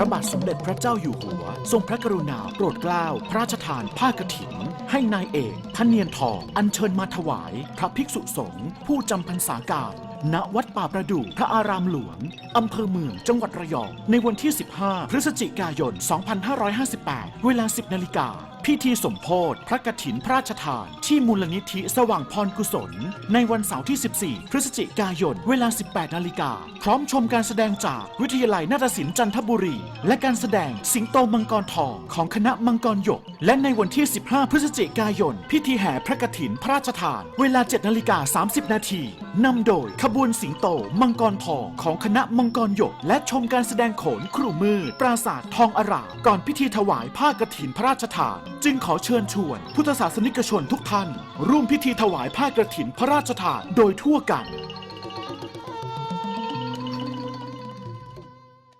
ระบาทสมเด็จพระเจ้าอยู่หัว ทรงพระกรุณาโปรดเกล้า พระราชทานผ้ากฐิน ให้นายเอกพระเนียนทองอัญเชิญมาถวาย พระภิกษุสงฆ์ผู้จำพรรษาการณวัดป่าประดู่พระอารามหลวง อำเภอเมือง จังหวัดระยอง ในวันที่ 15 พฤศจิกายน 2558 เวลา 10 นาฬิกา พิธีสมโพธพระกฐินพระราชทาน ที่มูลนิธิสว่างพรกุศล ในวันเสาร์ที่ 14 พฤศจิกายน เวลา 18 นาฬิกา พร้อมชมการแสดงจากวิทยาลัยนาฏศิลป์จันทบุรี และการแสดงสิงโตมังกรทองของคณะมังกรหยก และในวันที่ 15 พฤศจิกายน พิธีแห่พระกฐินพระราชทาน เวลา 7 นาฬิกา 30 นาทีนำโดยขบวนสิงโต มังกรทองของคณะมังกรหยก และชมการแสดงโขนครูมือปราสาททองอารามก่อนพิธีถวายผ้ากฐินพระราชทาน จึงขอเชิญชวน พุทธศาสนิกชนทุกท่าน ร่วมพิธีถวายผ้ากฐินพระราชทานโดยทั่วกัน